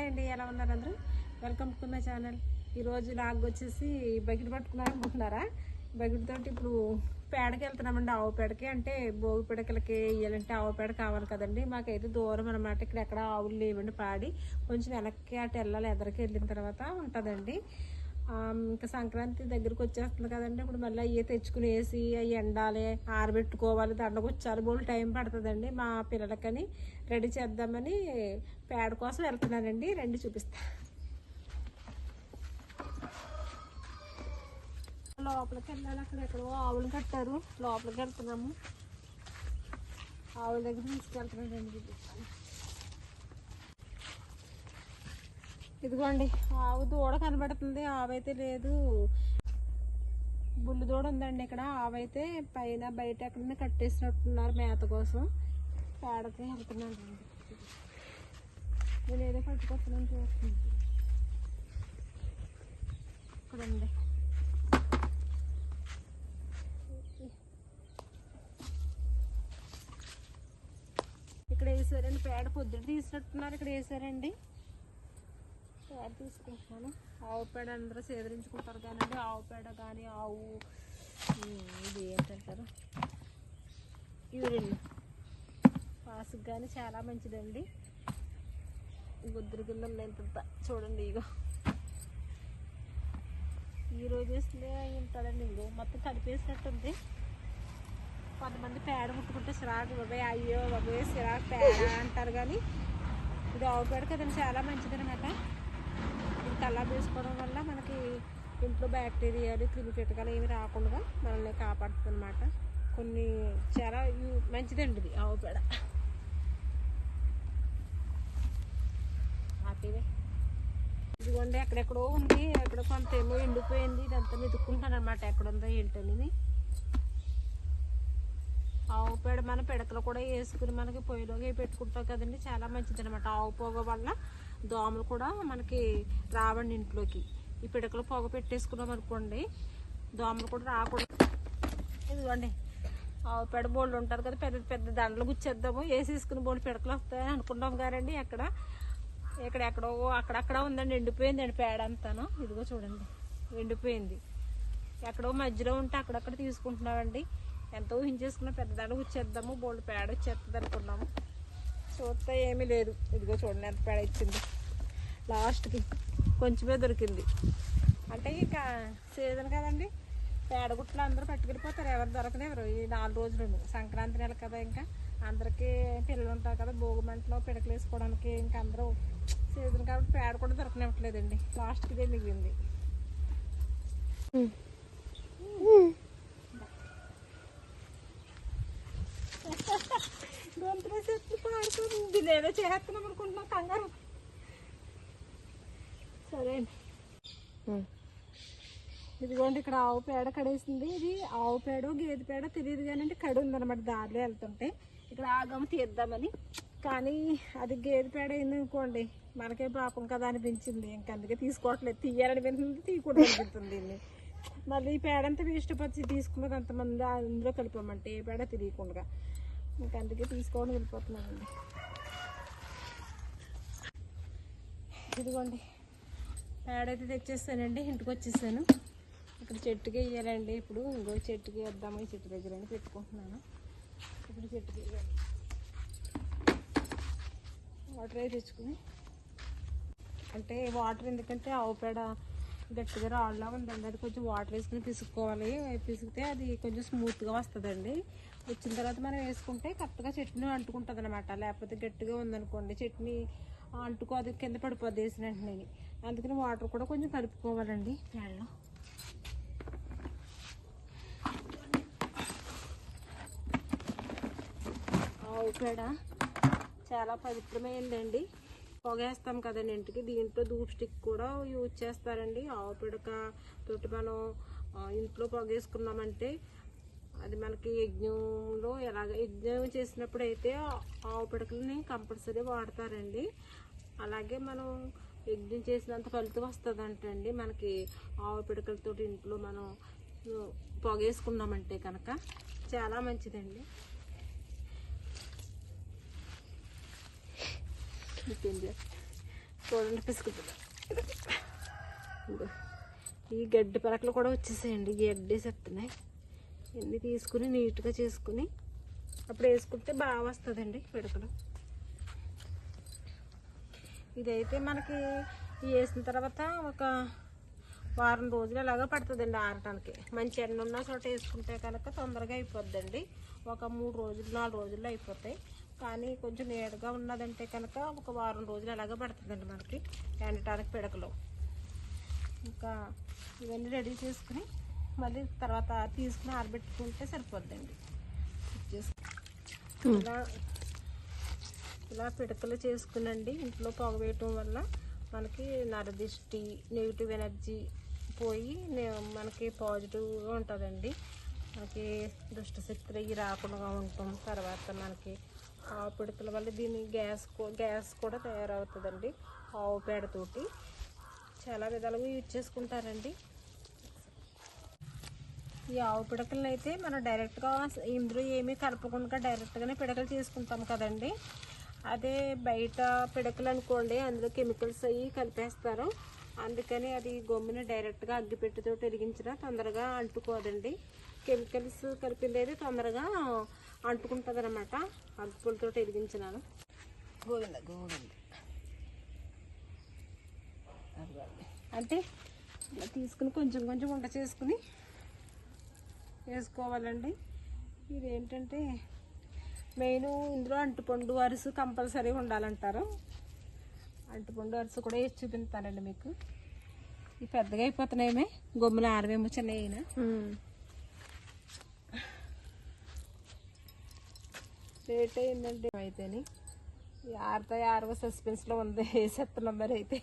Hi అండి ఎలా ఉన్నారు అందరూ? వెల్కమ్ టు మై ఛానల్ ఈరోజు నాకు వచ్చేసి బకెట్ పట్టుకున్నారు అనుకుంటున్నారా? బకెట్ తోటి ఇప్పుడు పేడకి వెళ్తున్నామండి ఆవు పేడకి. అంటే భోగి పిడకలకి వేయాలంటే ఆవు పేడ కావాలి కదండి. మాకైతే దూరం అనమాట ఇక్కడ ఎక్కడ ఆవులు లేవండి పాడి. కొంచెం వెనక్కి అటు వెళ్ళాలి ఎదరికి వెళ్ళిన తర్వాత ఉంటుందండి. ఇంకా సంక్రాంతి దగ్గరికి వచ్చేస్తుంది కదండి. ఇప్పుడు మళ్ళీ అయ్యే తెచ్చుకునేసి అవి ఎండాలి ఆరబెట్టుకోవాలి దండకొచ్చాలి బోల్ టైం పడుతుందండి. మా పిల్లలకని రెడీ చేద్దామని పేడ కోసం వెళ్తున్నానండి. రండి చూపిస్తా. లోపలికి వెళ్ళాలి. అక్కడ ఎక్కడో ఆవులు కట్టారు. లోపలికి వెళ్తున్నాము. ఆవుల దగ్గర తీసుకెళ్తున్నానండి. చూపిస్తాను ఇదిగోండి ఆవు దూడ కనబడుతుంది ఆవైతే లేదు. బుల్లి దూడ ఉందండి ఇక్కడ ఆవైతే పైన బయట ఎక్కడైనా కట్టేసినట్టున్నారు మేత కోసం. పేడకి వెళ్తున్నాను. నేను ఏదో పట్టుకొస్తున్నాను చూస్తుంది ఇక్కడ ఉంది ఇక్కడ వేసారండి పేడ పొద్దున్న తీసినట్టున్నారు ఇక్కడ వేసారండి. పేడ తీసుకుంటున్నాను. ఆవు పేడ అందరూ సేదరించుకుంటారు కానీ ఆవు పేడ కానీ ఆవు ఇది ఏంటంటారు యూరిన్ పాసుకు కానీ చాలా మంచిదండి. గుద్దురు కింద ఎంత చూడండి ఇగో. ఈ రోజు వేస్తే ఉంటుందండి ఇంకో. మొత్తం కలిపేసినట్టుంది. కొంతమంది పేడ ముట్టుకుంటే సిరాకు బాబాయ్ అయ్యో బాబాయ్ సిరాకు పేడ అంటారు కానీ ఇది ఆవు పేడ కదండి చాలా మంచిది అలా వేసుకోవడం వల్ల మనకి ఇంట్లో బ్యాక్టీరియాలు క్రిమి కీటకాలు ఏమి రాకుండా మనల్ని కాపాడుతుంది అనమాట కొన్ని చాలా మంచిదండి ఇది ఆవు పేడ. హ్యాపీవే ఇదిగోండి ఎక్కడెక్కడో ఉంది. ఎక్కడ కొంత ఏమో ఎండిపోయింది. ఇదంతా వెతుక్కుంటాను అనమాట ఎక్కడ ఉందో ఏంటనేది. ఆవు పేడ మన పిడకలు కూడా వేసుకుని మనకి పొయ్యిలోకి పెట్టుకుంటాం కదండి. చాలా మంచిది అనమాట ఆవు పొగ వల్ల దోమలు కూడా మనకి రావండి ఇంట్లోకి. ఈ పిడకలు పొగ పెట్టేసుకున్నాం అనుకోండి దోమలు కూడా రాకూడదు. ఇదిగోండి ఆవు పేడ బోళ్ళు ఉంటారు కదా పెద్ద పెద్ద దండలు గుచ్చేద్దాము. వేసేసుకుని బోళ్ళు పిడకలు వస్తాయని అనుకున్నాం కారండి ఎక్కడ ఇక్కడ ఎక్కడో అక్కడక్కడ ఉందండి ఎండిపోయిందండి పేడ అంతాను. ఇదిగో చూడండి ఎండిపోయింది. ఎక్కడో మధ్యలో ఉంటే అక్కడక్కడ తీసుకుంటున్నామండి. ఎంతో ఊహించేసుకున్న పెద్ద దండలు వచ్చేద్దాము బోల్డ్ పేడ వచ్చేస్తుంది అనుకున్నాము. చూస్తే ఏమీ లేదు. ఇదిగో చూడండి ఎంత పేడ ఇచ్చింది. లాస్ట్కి కొంచెమే దొరికింది. అంటే ఇంకా సీజన్ కదండి. పేడగుట్లు అందరూ పట్టుకెళ్ళిపోతారు ఎవరు దొరకనివ్వరు ఈ నాలుగు రోజులు సంక్రాంతి నెల కదా ఇంకా. అందరికీ పిల్లలు ఉంటారు కదా. భోగి మంటలో పిడకలు వేసుకోవడానికి ఇంకా అందరూ సీజన్ కాబట్టి పేడ కూడా దొరకనివ్వట్లేదండి. లాస్ట్కిదే మిగిలింది. గొంతులో చెట్లు పాడుతుంది లేదో చేస్తున్నాం అనుకుంటున్నాం. కంగారు. సరే. అండి ఇదిగోండి ఇక్కడ ఆవు పేడ కడేసింది. ఇది ఆవు పేడ గేదె పేడ తెలియదు కానీ అంటే కడి ఉందన్నమాట దారిలో వెళ్తుంటే. ఇక్కడ ఆగమ తీద్దామని. కానీ అది గేదె పేడ అయింది అనుకోండి మనకే పాపం కదా అనిపించింది. ఇంకా అందుకే తీసుకోవట్లేదు. తీయాలనిపించింది తీయకూడదు అనిపిస్తుంది దీన్ని. మళ్ళీ ఈ పేడ అంతా వేస్ట్ పచ్చి తీసుకున్నది అంతమంది అందులో కలిపామంటే ఏ పేడ తెలియకుండా. ఇంకా అందుకే తీసుకోవడం వెళ్ళిపోతున్నానండి. ఇదిగోండి. పేడ అయితే తెచ్చేస్తానండి. ఇంటికి వచ్చేసాను. ఇక్కడ చెట్టుకి వేయాలండి. ఇప్పుడు ఇంకో చెట్టుకి వేద్దాము. ఈ చెట్టు దగ్గర అని పెట్టుకుంటున్నాను. ఇప్పుడు చెట్టుకి వేయాలి. వాటర్ అయితే తెచ్చుకుని. అంటే వాటర్ ఎందుకంటే ఆవు పేడ గట్టిగా రాళ్ళలా ఉందండి. అది కొంచెం వాటర్ వేసుకుని పిసుక్కోవాలి. పిసికితే అది కొంచెం స్మూత్గా వస్తుందండి. వచ్చిన తర్వాత మనం వేసుకుంటే కరెక్ట్గా చట్నీ అంటుకుంటుంది అనమాట లేకపోతే గట్టిగా ఉందనుకోండి చట్నీ అంటుకోదు కింద పడిపోద్ది వేసిన వెంటనే. అందుకని వాటర్ కూడా కొంచెం కలుపుకోవాలండి. పేడలో ఆవు పేడ చాలా పవిత్రమైందండి. పొగేస్తాం కదండి ఇంటికి. దీంట్లో ధూప్ స్టిక్ కూడా యూజ్ చేస్తారండి. ఆవు పిడక తోటి మనం ఇంట్లో పొగేసుకున్నామంటే అది మనకి యజ్ఞంలో ఎలాగ యజ్ఞం చేసినప్పుడు అయితే ఆవు పిడకలని కంపల్సరీ వాడతారండి. అలాగే మనం యజ్ఞం చేసినంత ఫలితం వస్తుందంటండి. మనకి ఆవు పిడకలతో ఇంట్లో మనం పొగేసుకున్నామంటే కనుక చాలా మంచిదండి. చూడండి పిసుకుతుంది ఈ గడ్డి పలకలు కూడా వచ్చేసాయండి. ఈ గడ్డి చెప్తున్నాయి ఇన్ని తీసుకుని నీట్గా చేసుకుని అప్పుడు వేసుకుంటే బాగా వస్తుందండి పిడకలు. ఇదైతే మనకి వేసిన తర్వాత ఒక వారం రోజులు అలాగా పడుతుందండి ఆరటానికి. మంచి ఎండ ఉన్న చోట వేసుకుంటే కనుక తొందరగా అయిపోద్దండి. ఒక మూడు రోజులు నాలుగు రోజుల్లో అయిపోతాయి. కానీ కొంచెం నీడగా ఉన్నదంటే కనుక ఒక వారం రోజులు అలాగే పడుతుందండి మనకి ఎండటానికి పిడకలు. ఇంకా ఇవన్నీ రెడీ చేసుకుని మళ్ళీ తర్వాత తీసుకుని ఆరబెట్టుకుంటే సరిపోద్దండి. ఇలా ఇలా పిడకలు చేసుకునండి. ఇంట్లో పొగ వేయటం వల్ల మనకి నరదిష్టి నెగిటివ్ ఎనర్జీ పోయి మనకి పాజిటివ్గా ఉంటుందండి. మనకి దుష్ట శక్తులు అవి రాకుండా ఉంటాం తర్వాత మనకి ఆవు పిడకల వల్ల దీని గ్యాస్ గ్యాస్ కూడా తయారవుతుందండి. ఆవు పేడతోటి చాలా విధాలుగా యూజ్ చేసుకుంటారండి. ఈ ఆవు పిడకలను అయితే మనం డైరెక్ట్గా ఇందులో ఏమీ కలపకుండా డైరెక్ట్గానే పిడకలు చేసుకుంటాం కదండి. అదే బయట పిడకలు అనుకోండి అందులో కెమికల్స్ అవి కలిపేస్తారు. అందుకని అది గమ్మున డైరెక్ట్గా అగ్గిపెట్టితో వెలిగించినా తొందరగా అంటుకోదండి. కెమికల్స్ కలిపింది అయితే తొందరగా అంటుకుంటుంది అనమాట అగ్గిపులతో వెలిగించినాను గోవింద గోవింద. అంటే తీసుకుని కొంచెం కొంచెం వంట చేసుకుని వేసుకోవాలండి. ఇదేంటంటే మెయిన్ ఇందులో అంటుపండు అరుసు కంపల్సరీ ఉండాలంటారు. అంటుపండు అరుసు కూడా వేసి చూపిస్తానండి మీకు. ఇవి పెద్దగా అయిపోతున్నాయేమే. గొమ్ములు ఆరవేమో చిన్న అయినా లేట్ అయిందండి అయితేని ఆరుతాయి ఆరవ సస్పెన్స్లో ఉంది. వేసేస్తున్నాం మరి అయితే.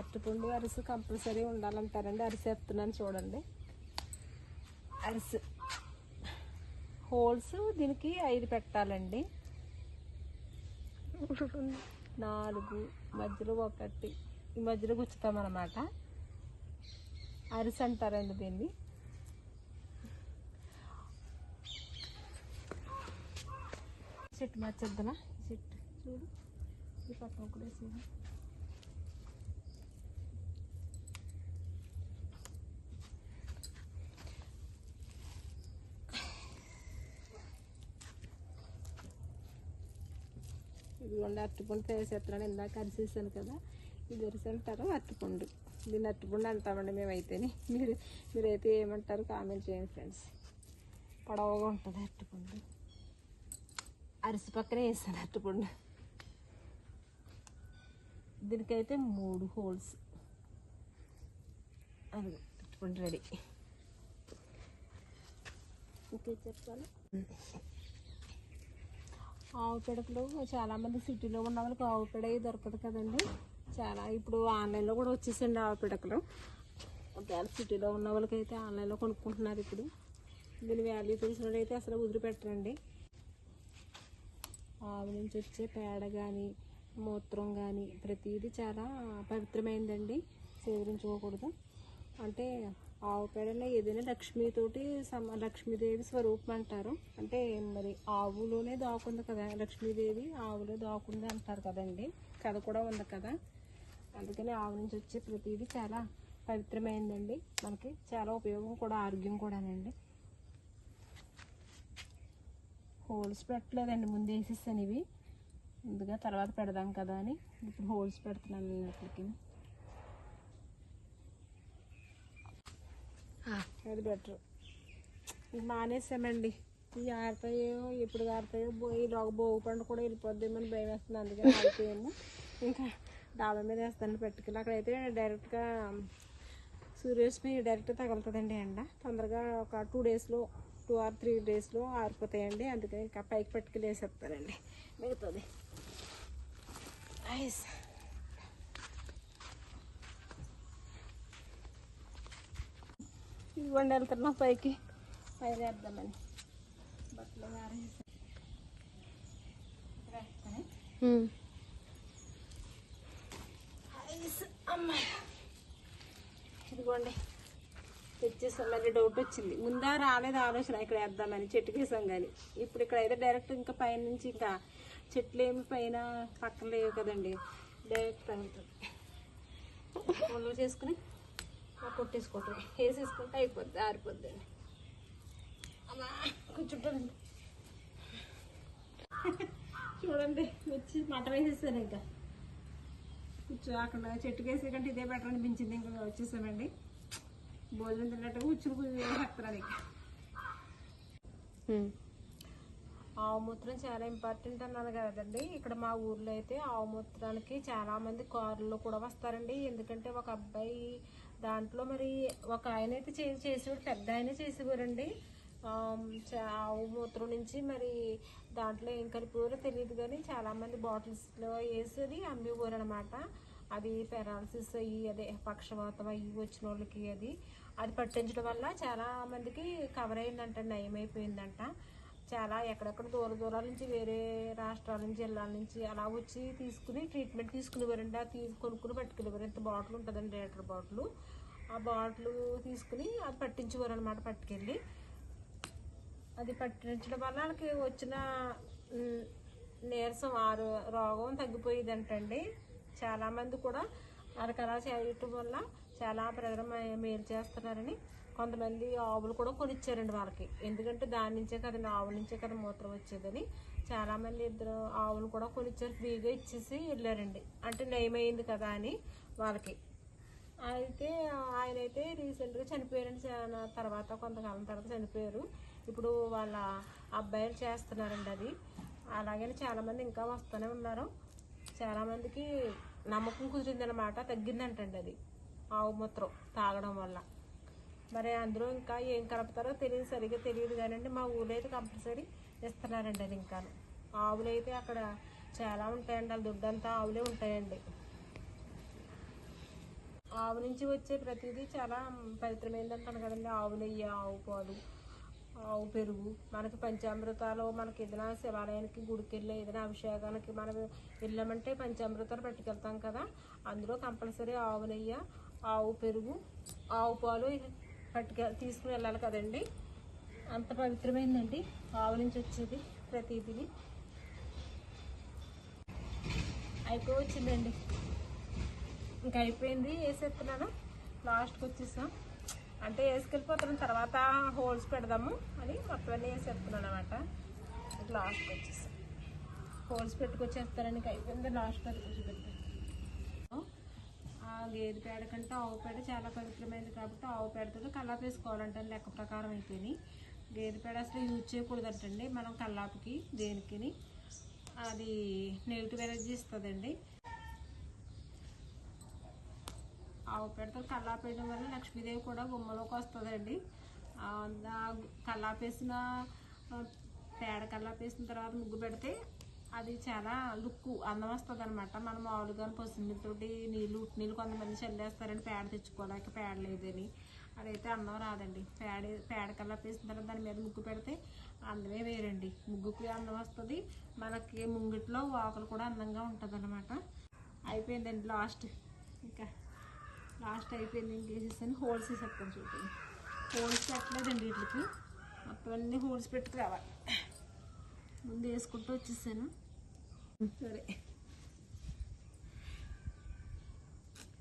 అట్టుపండు అరిసి కంపల్సరీ ఉండాలంటారండి. అరిసేస్తున్నాను చూడండి. అరిసి హోల్స్ దీనికి ఐదు పెట్టాలండి. నాలుగు మధ్యలో ఒకటి. ఈ మధ్యలో గుచ్చుతామన్నమాట. అరిసి అంటారండి దీన్ని చెట్టు మార్చేద్దామా? చెట్టు చూడు. ఈ పక్కన కూడా ఇదిగోండి అరటిపండు వేసేస్తున్నాను ఇందాక అరిసేసాను కదా. ఇది అరిసి అంటారు అరటిపండు? దీన్ని అరటిపండు అంటామండి మేమైతేని. మీరు మీరైతే ఏమంటారు కామెంట్ చేయండి ఫ్రెండ్స్. పొడవుగా ఉంటుంది అరటిపండు. అరిసి పక్కనే వేసాను అరటిపండు. దీనికైతే మూడు హోల్స్. అది అరటిపండు రెడీ. ఇంకే చెప్పాలి? ఆవు పిడకలు చాలామంది సిటీలో ఉన్న వాళ్ళకి ఆవు పిడ దొరకదు కదండి. చాలా ఇప్పుడు ఆన్లైన్లో కూడా వచ్చేసండి ఆవు పిడకలు ఒకవేళ సిటీలో ఉన్న వాళ్ళకైతే ఆన్లైన్లో కొనుక్కుంటున్నారు ఇప్పుడు. దీని వాల్యూ తెలిసినట్టయితే అసలు వదిలిపెట్టరండి. ఆవు నుంచి వచ్చే పేడ కానీ మూత్రం కానీ ప్రతిదీ చాలా పవిత్రమైందండి. సేకరించుకోకూడదు అంటే ఆవు పేడనే ఏదైనా లక్ష్మీతోటి సమ లక్ష్మీదేవి స్వరూపం అంటారు. అంటే మరి ఆవులోనే దాకుంది కదా లక్ష్మీదేవి ఆవులో దాకుంది అంటారు కదండి. కథ కూడా ఉంది కదా. అందుకని ఆవు నుంచి వచ్చే ప్రతిదీ చాలా పవిత్రమైందండి. మనకి చాలా ఉపయోగం కూడా ఆరోగ్యం కూడానండి. హోల్స్ పెట్టలేదండి ముందు వేసేసాను ఇవి. ముందుగా తర్వాత పెడదాం కదా అని. ఇప్పుడు హోల్స్ పెడుతున్నాను నేను అది బెటర్ ఇది మానేసామండి. ఇవి ఆడతాయో ఎప్పుడు ఆడతాయో ఈ లోగ భోగి పండు కూడా వెళ్ళిపోద్దేమో అని భయం వేస్తుంది. అందుకని ఆడిపోయాము ఇంకా డాబా మీద వేస్తాను పెట్టుకుని అక్కడైతే డైరెక్ట్గా సూర్యరశ్మి డైరెక్ట్ తగులుతుందండి ఎండ. తొందరగా ఒక టూ డేస్లో టూ ఆర్ త్రీ డేస్లో ఆరిపోతాయండి. అందుకని ఇంకా పైకి పట్టుకుని వేసేస్తానండి. మిగతాది. ఐస్ ఇవ్వండి వెళ్తున్నాం పైకి. పైన వేద్దామని బట్టలు అమ్మాయి. ఇదిగోండి. తెచ్చేసాం మళ్ళీ డౌట్ వచ్చింది. ముందా రాలేదు ఆలోచన ఇక్కడ వేద్దామని చెట్టుకి వేసాం కానీ ఇప్పుడు ఇక్కడ అయితే డైరెక్ట్ ఇంకా పైన నుంచి ఇంకా చెట్లు ఏమి పైన పక్కన లేవు కదండి. డైరెక్ట్ తగులుతుంది ఉండలు చేసుకుని కొట్టేసుకోవటం వేసేసుకుంటే అయిపోద్ది ఆరిపోద్ది. అమ్మా కూర్చుంటానండి. చూడండి వచ్చి మటన్ వేసేసాను ఇంకా. కూర్చో అక్కడ చెట్టుకు వేసే కంటే ఇదే బెటర్ అనిపించింది ఇంకా వచ్చేసామండి. భోజనం తిన్నట్టు కూర్చుని కూర్చొని చెప్తున్నాను ఇంకా. ఆవు మూత్రం చాలా ఇంపార్టెంట్ అన్నాను కదండి. ఇక్కడ మా ఊర్లో అయితే ఆవు మూత్రానికి చాలా మంది కార్లో కూడా వస్తారండి. ఎందుకంటే ఒక అబ్బాయి దాంట్లో మరి ఒక ఆయన అయితే చేసి చేసేవాడు పెద్ద ఆయన చేసేవారండి. ఆవు మూత్రం నుంచి మరి దాంట్లో ఏం కలిపేవారో తెలియదు కానీ చాలామంది బాటిల్స్లో వేసేది అమ్మేవారు అనమాట అది పెరాలసిస్ అయ్యి అదే పక్షవాతం అయ్యి వచ్చిన వాళ్ళకి అది. అది పట్టించడం వల్ల చాలా మందికి కవర్ అయిందంట నయం అయిపోయిందంట చాలా ఎక్కడెక్కడ దూర దూరాల నుంచి వేరే రాష్ట్రాల నుంచి జిల్లాల నుంచి అలా వచ్చి తీసుకుని ట్రీట్మెంట్ తీసుకునేవారండి. ఆ తీసుకొనుక్కుని కొనుక్కుని ఇంత ఎంత బాటిల్ ఉంటుందండి లీటర్ బాటిల్ ఆ బాటిల్ తీసుకుని అది పట్టించేవారు అనమాట పట్టుకెళ్ళి. అది పట్టించడం వల్ల వాళ్ళకి వచ్చిన నీరసం ఆరు రోగం తగ్గిపోయేదంటండి. చాలామంది కూడా వాళ్ళకి అలా చేయటం వల్ల చాలా ప్రజలు మేలు చేస్తున్నారని కొంతమంది ఆవులు కూడా కొనిచ్చారండి వాళ్ళకి. ఎందుకంటే దాని నుంచే కదండి ఆవుల నుంచే కదా మూత్రం వచ్చేదని. చాలామంది ఇద్దరు ఆవులు కూడా కొనిచ్చారు ఫ్రీగా ఇచ్చేసి వెళ్ళారండి. అంటే నయమైంది కదా అని వాళ్ళకి. అయితే ఆయన అయితే రీసెంట్గా చనిపోయారండి చాలా తర్వాత కొంతకాలం తర్వాత చనిపోయారు. ఇప్పుడు వాళ్ళ అబ్బాయిలు చేస్తున్నారండి అది. అలాగే చాలామంది ఇంకా వస్తూనే ఉన్నారు. చాలామందికి నమ్మకం కుదిరిందనమాట తగ్గిందంటండి అది. ఆవు మూత్రం తాగడం వల్ల. మరి అందులో ఇంకా ఏం కలుపుతారో తెలియదు సరిగ్గా తెలియదు కానండి. మా ఊళ్ళో అయితే కంపల్సరీ ఇస్తున్నారండి అది ఇంకా ఆవులు అయితే అక్కడ చాలా ఉంటాయండి వాళ్ళ దుడ్డంతా ఆవులే ఉంటాయండి. ఆవు నుంచి వచ్చే ప్రతిదీ చాలా పవిత్రమైనది అంటాను కదండి. ఆవు నెయ్యి ఆవు పాలు ఆవు పెరుగు. మనకి పంచామృతాలు మనకి ఏదైనా శివాలయానికి గుడికి వెళ్ళి ఏదైనా అభిషేకానికి మనం వెళ్ళామంటే పంచామృతాలు పట్టుకెళ్తాం కదా. అందులో కంపల్సరీ ఆవు నెయ్యి ఆవు పెరుగు ఆవు పాలు పట్టుకె తీసుకుని వెళ్ళాలి కదండి. అంత పవిత్రమైందండి. ఆవు నుంచి వచ్చేది ప్రతిదీ అయిపోయి వచ్చిందండి ఇంకా అయిపోయింది వేసేస్తున్నాను లాస్ట్కి వచ్చేసాం. అంటే వేసుకెళ్ళిపోతున్నాం తర్వాత హోల్స్ పెడదాము అని మొత్తం అన్నీ వేసేస్తున్నాను అనమాట లాస్ట్కి వచ్చేసాం. హోల్స్ పెట్టుకొచ్చేస్తారని అయిపోయింది లాస్ట్ అది కూర్చోబెట్టాను గేదె పేడ కంటే ఆవు పేడ చాలా పవిత్రమైనది కాబట్టి ఆవు పేడతో కల్లాపు వేసుకోవాలంటే లెక్క ప్రకారం అయితేని. గేదె పేడ అసలు యూజ్ చేయకూడదంటండి మనం కల్లాపుకి దేనికి అది నెగిటివ్ ఎనర్జీ ఇస్తుందండి. ఆవు పేడతో కల్లాపు వేయడం వల్ల లక్ష్మీదేవి కూడా గుమ్మలోకి వస్తుందండి. కల్లాపేసిన పేడ కల్లాపేసిన తర్వాత ముగ్గు పెడితే అది చాలా లుక్ అందం వస్తుంది అనమాట మనం మామూలుగా పసుమితోటి నీళ్ళు ఉట్టి నీళ్ళు కొంతమంది చల్లేస్తారని పేడ తెచ్చుకోలేక పేడ లేదని. అదైతే అందం రాదండి. పేడ పేడ కల్లాపేసిన తర్వాత దాని మీద ముగ్గు పెడితే అందమే వేరండి. ముగ్గుకి అందం వస్తుంది. మనకి ముంగిట్లో వాకలు కూడా అందంగా ఉంటుంది అనమాట అయిపోయిందండి లాస్ట్. ఇంకా లాస్ట్ అయిపోయింది ఇంకేసేసాను హోల్స్ వేసేస్తాను చూడండి హోల్స్ పెట్టలేదండి వీటికి. మొత్తం అన్ని హోల్స్ పెట్టుకు రావాలి. ముందు వేసుకుంటూ వచ్చేసాను. సరే.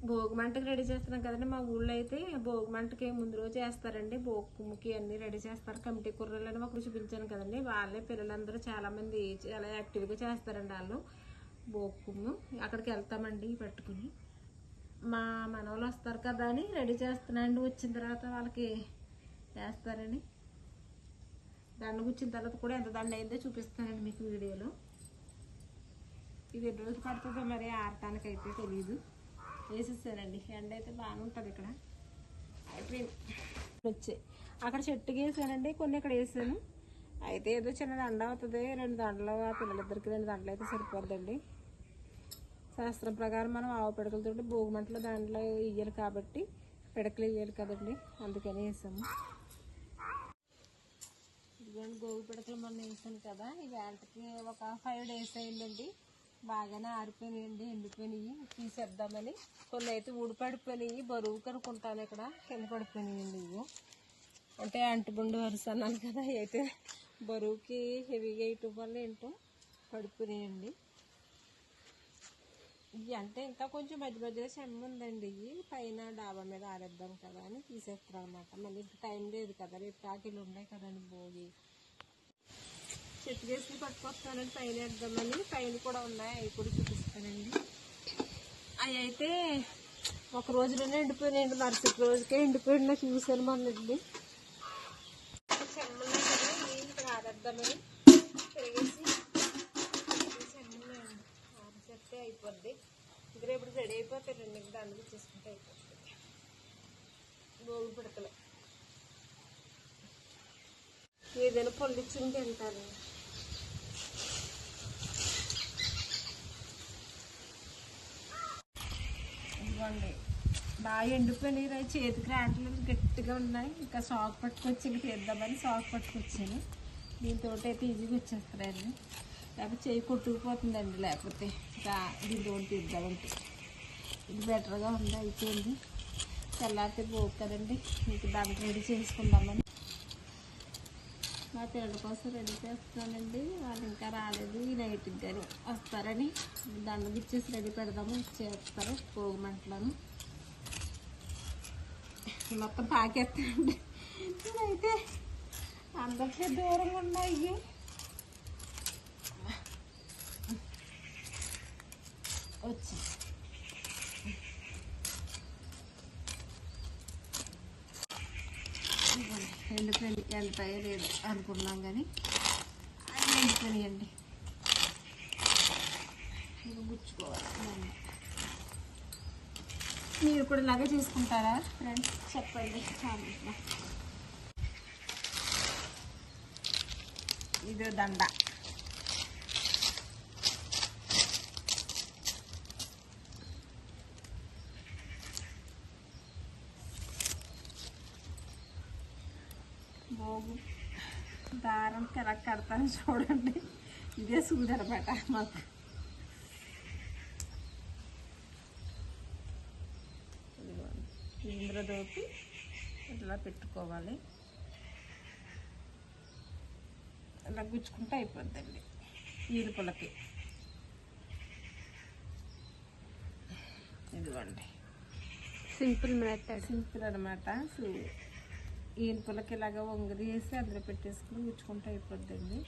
భోగిమంటకి రెడీ చేస్తున్నాం కదండి మా ఊళ్ళో అయితే. భోగిమంటకి ముందు రోజు చేస్తారండి భోగికి అన్ని రెడీ చేస్తారు. కమిటీ కుర్రలు అని మాకు చూపించాను కదండి. వాళ్ళే పిల్లలందరూ చాలామంది చాలా యాక్టివ్గా చేస్తారండి వాళ్ళు. భోగి అక్కడికి వెళ్తామండి పట్టుకుని. మా మనవలు వస్తారు కదా అని రెడీ చేస్తున్నాండి వచ్చిన తర్వాత వాళ్ళకి వేస్తారని. దండ గుచ్చిన తర్వాత కూడా ఎంత దండ అయిందో చూపిస్తానండి మీకు వీడియోలో. ఇది ఎన్ని రోజులు పడుతుందో మరి ఆడటానికి అయితే తెలియదు వేసేసానండి. ఎండ అయితే బాగానే ఉంటుంది ఇక్కడ. అయిపోయింది. వచ్చాయి అక్కడ చెట్టుకి వేసానండి కొన్ని ఇక్కడ వేసాను. అయితే ఏదో చిన్న దండ అవుతుంది. రెండు దండలు ఆ పిల్లలిద్దరికి రెండు దండలు అయితే సరిపోద్దండి. శాస్త్రం ప్రకారం మనం ఆవు పిడకలతో భోగి మంటలో దాంట్లో వేయాలి కాబట్టి పిడకలు వేయాలి కదండి. అందుకని వేసాము. ఇదిగోండి గోగు పిడకలు మొన్న వేసాను కదా. ఈ వేటకి ఒక ఫైవ్ డేస్ అయిందండి. బాగానే ఆరిపోయినాయండి ఎండిపోయినాయి. తీసేద్దామని. కొన్ని అయితే ఊడిపడిపోయినాయి. బరువు కనుక్కుంటాను ఇక్కడ. కింద పడిపోయినాయండి ఇవి. అంటే అంటుబండు వరుస అన్నాను కదా అయితే బరువుకి హెవీగా వేయటం వల్ల ఏంటో పడిపోయినాయండి. ఇవి అంటే ఇంకా కొంచెం మధ్య మధ్యలో చెమ్మ ఉందండి. ఇవి పైన డాబా మీద ఆరేద్దాం కదా అని తీసేస్తాం అనమాట మళ్ళీ ఇంకా టైం లేదు కదా రేపు కాకిలు ఉన్నాయి కదండి భోగి. చెట్టు చేసి పట్టుకొస్తానండి పైన వేద్దామని పైన కూడా ఉన్నాయి అవి కూడా చూపిస్తానండి. అవి అయితే ఒక రోజులోనే ఎండిపోయినాయండి. మరుసటి రోజుకే ఎండిపోయిన చూశాను మొన్నటి చెమ్మన్నాయి కదా ఇవి ఆరేద్దామని తిరిగేసి చెమ్మన్నాయండి అయిపోద్ది. దగ్గర ఇప్పుడు రెడీ అయిపోతే రెండు ఇంకా దానికి చేసుకుంటే అయిపోతుంది. గోగు పిడకలు. ఏదైనా పొల్లిచ్చుకుని తింటాను ఇవ్వండి బాగా ఎండిపోయినాయి రా చేతికి రావట్లేదు గట్టిగా ఉన్నాయి. ఇంకా సాక్ పట్టుకొచ్చి ఇంక తీద్దామని సాక్ పట్టుకొచ్చాను. దీంతో అయితే ఈజీగా వచ్చేస్తారండి లేకపోతే చేయి కొట్టుకుపోతుందండి లేకపోతే ఇంకా దీంతో తీద్దామంటే ఇది బెటర్గా ఉంది అయిపోయింది. తెల్లారితే పోవు కదండి మీకు దానికి రెడీ చేసుకుందామని. మా పిల్లల కోసం రెడీ చేస్తున్నానండి వాళ్ళు ఇంకా రాలేదు ఈ నైట్కి కానీ వస్తారని. దండకి ఇచ్చేసి రెడీ పెడదాము చేస్తారు పోగు మంటలను మొత్తం పాకేస్తానండి. అయితే అందరికీ దూరంగా ఉన్నాయి. వచ్చి ఎండిపోయి ఎండిపోయి లేదు అనుకున్నాం కానీ అవి ఎండిపోయినాయండి ఇది గుచ్చుకోవాలి. మీరు కూడా ఇలాగే చేసుకుంటారా ఫ్రెండ్స్? చెప్పండి. కామెంట్లో. ఇదో దండ. బోగు దారం ఎలా కడతాను చూడండి. ఇదే సూదనమాట మాకు. ఇదిగోండి. ఇందులో దోపి ఇట్లా పెట్టుకోవాలి. ఇలా గుచ్చుకుంటే అయిపోద్దండి ఈరుపులకి. ఇదిగోండి. సింపుల్ మెథడ్ సింపుల్ అనమాట సో ఈనుపులకి ఇలాగ వంగదీసి అందులో పెట్టేసుకుని గుచ్చుకుంటే అయిపోద్దండి.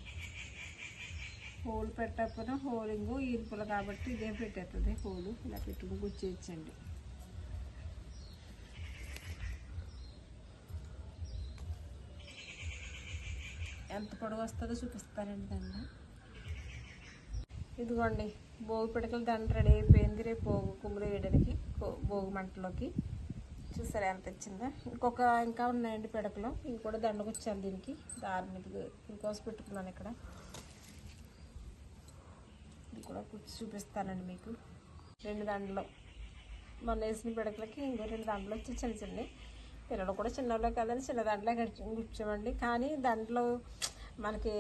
హోల్ పెట్టకపోయినా హోలింగ్ ఈనుపులు కాబట్టి ఇదే పెట్టేస్తుంది హోలు. ఇలా పెట్టుకుని గుచ్చేయచ్చండి. ఎంత పొడవు వస్తుందో చూపిస్తానండి దండ ఇదిగోండి భోగి పిడకలు దండ రెడీ అయిపోయింది. రేపు భోగు కుమ్ములు వేయడానికి భోగి మంటలోకి. చూసారా ఎంత వచ్చిందో? ఇంకొక ఇంకా ఉన్నాయండి పిడకలు. ఇవి కూడా దండకొచ్చాను దీనికి. దారి మీదకి ఇంకోసం పెట్టుకున్నాను ఇక్కడ. ఇది కూడా కుచ్చి చూపిస్తానండి మీకు. రెండు దండలు మొన్న వేసిన పిడకలకి ఇంకో రెండు దండలు వచ్చి చిన్న చిన్న పిల్లలు కూడా చిన్నలో కదండి చిన్న దండలే కూర్చోమండి. కానీ దండలు మనకి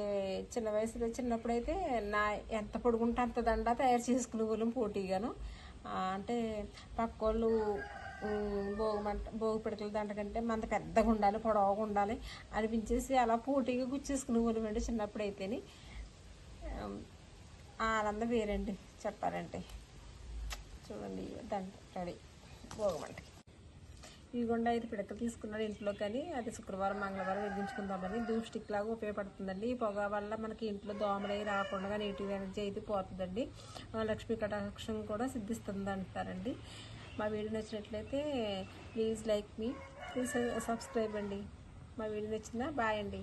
చిన్న వయసులో చిన్నప్పుడైతే నా ఎంత పొడుగుంటే అంత దండ తయారు చేసుకునే వాళ్ళం పోటీగాను. అంటే పక్క అనమాట భోగి పిడకల దండకంటే మంద పెద్దగా ఉండాలి పొడవగా ఉండాలి అనిపించేసి అలా పోటీగా గుచ్చేసుకుని వాళ్ళం అండి చిన్నప్పుడు అయితేని ఆనందం వేరండి చెప్పాలంటే. చూడండి దండ రెడీ. భోగమంటకి కూడా ఐదు పిడకలు తీసుకున్నాను ఇంట్లో కానీ అది శుక్రవారం మంగళవారం వెలిగించుకుందామని ధూప్ స్టిక్ లాగా ఉపయోగపడుతుందండి. ఈ పొగ వల్ల మనకి ఇంట్లో దోమలు రాకుండా నెగిటివ్ ఎనర్జీ అయితే పోతుందండి. లక్ష్మీ కటాక్షం కూడా సిద్ధిస్తుంది అంటారండి మా వీడియో నచ్చినట్లయితే ప్లీజ్ లైక్ మీ ప్లీజ్ సబ్స్క్రైబ్ అండి మా వీడియో నచ్చిందా? బాయ్ అండి.